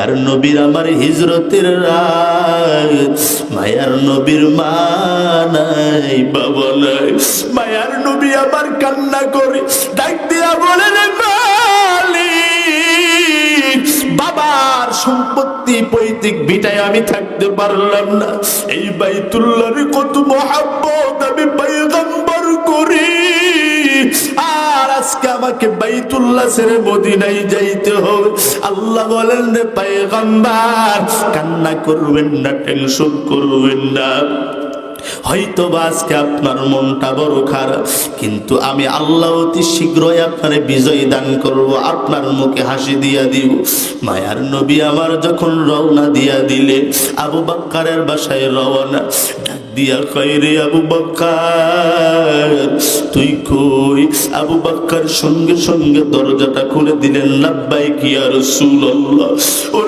মায়ার নবীর আমার হিজরতের রাত মায়ার নবীর মা নাই বাবা নাই। মায়ার নবী আমার কান্না করে ডাক দিয়া বলে বাবার সম্পত্তি পৈতৃক বিটায় আমি থাকতে পারলাম না। এই বাইতুল্লাহর কত মহাব্বত আজকে আমাকে বাইতুল্লাহ ছেড়ে মদিনায় যাইতে হবে। আল্লাহ বলেন রে পয়গম্বর, কান্না করবেন না, টেনশন করবেন না। হয়তো বা আজকে আপনার মনটা বড় খারাপ, কিন্তু আমি আল্লাহ অতি শীঘ্রই আপনার বিজয় দান করব, আপনার মুখে হাসি দিয়া দিব। মায়ার নবী আমার যখন রওনা দিয়া দিলে, আবু বাক্কারের বাসায় রওনা, ডাক দিয়া রে আবু বাক্কার, তুই কই? আবু বাক্কার সঙ্গে সঙ্গে দরজাটা খুলে দিলেন লাব্বাই কি আর রাসূলুল্লাহ। ও